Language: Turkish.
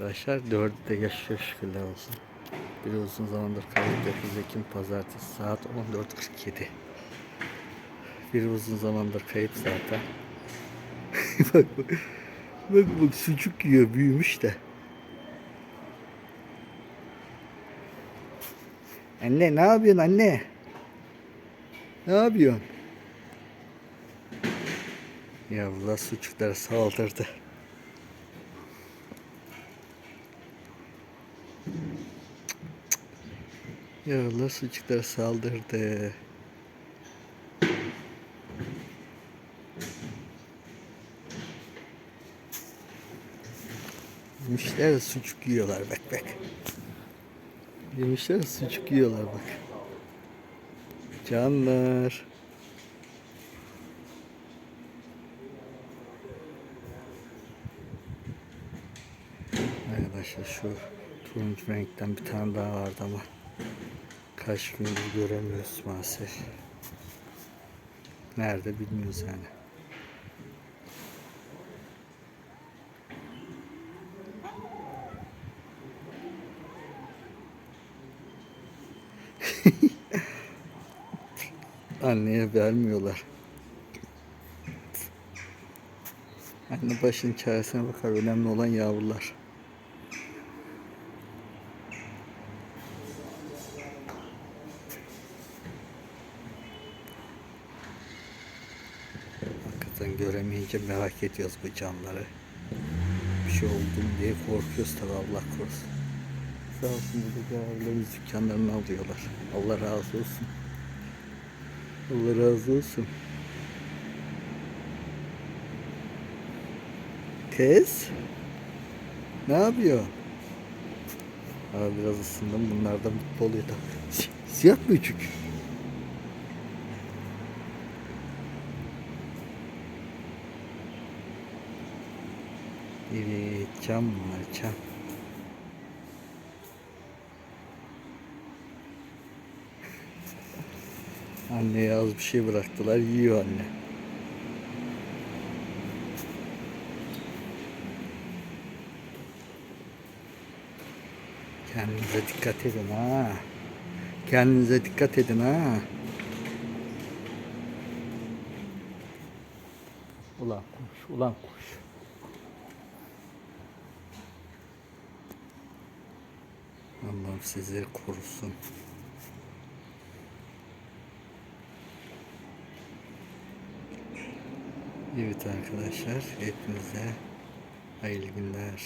Arkadaşlar dördü de yaşıyor şükürler olsun. Bir uzun zamandır 9 Ekim Pazartesi saat 14.47. Bir uzun zamandır kayıp zaten. bak bak. Bak bak sucuk yiyor büyümüş de. Anne ne yapıyorsun anne? Ne yapıyorsun? Yavrular sucuklara saldırdı. Yavrular sucuklara saldırdı. Yemişler sucuk yiyorlar bak bak. Yemişler sucuk yiyorlar bak. Canlar. Arkadaşlar şu turuncu renkten bir tane daha vardı ama kaç gündür göremiyoruz maalesef. Nerede bilmiyoruz yani. Anneye vermiyorlar. Anne başın çaresine bakar. Önemli olan yavrular. Hakikaten göremeyince merak ediyoruz bu canları. Bir şey oldu mu diye korkuyoruz tabi Allah korusun. Sağ olsun burada abilerimiz dükkanlarını alıyorlar. Allah razı olsun. Allah razı olsun. Kız. Ne yapıyor? Abi biraz ısındım. Bunlar da mutlu oluyor da. Si- Siyah böcük. Evet, cam cam. Anneye az bir şey bıraktılar, yiyor anne. Kendinize dikkat edin ha. Kendinize dikkat edin ha. Ulan kuş, ulan kuş. Allah'ım sizleri korusun. Evet arkadaşlar, hepinize hayırlı günler.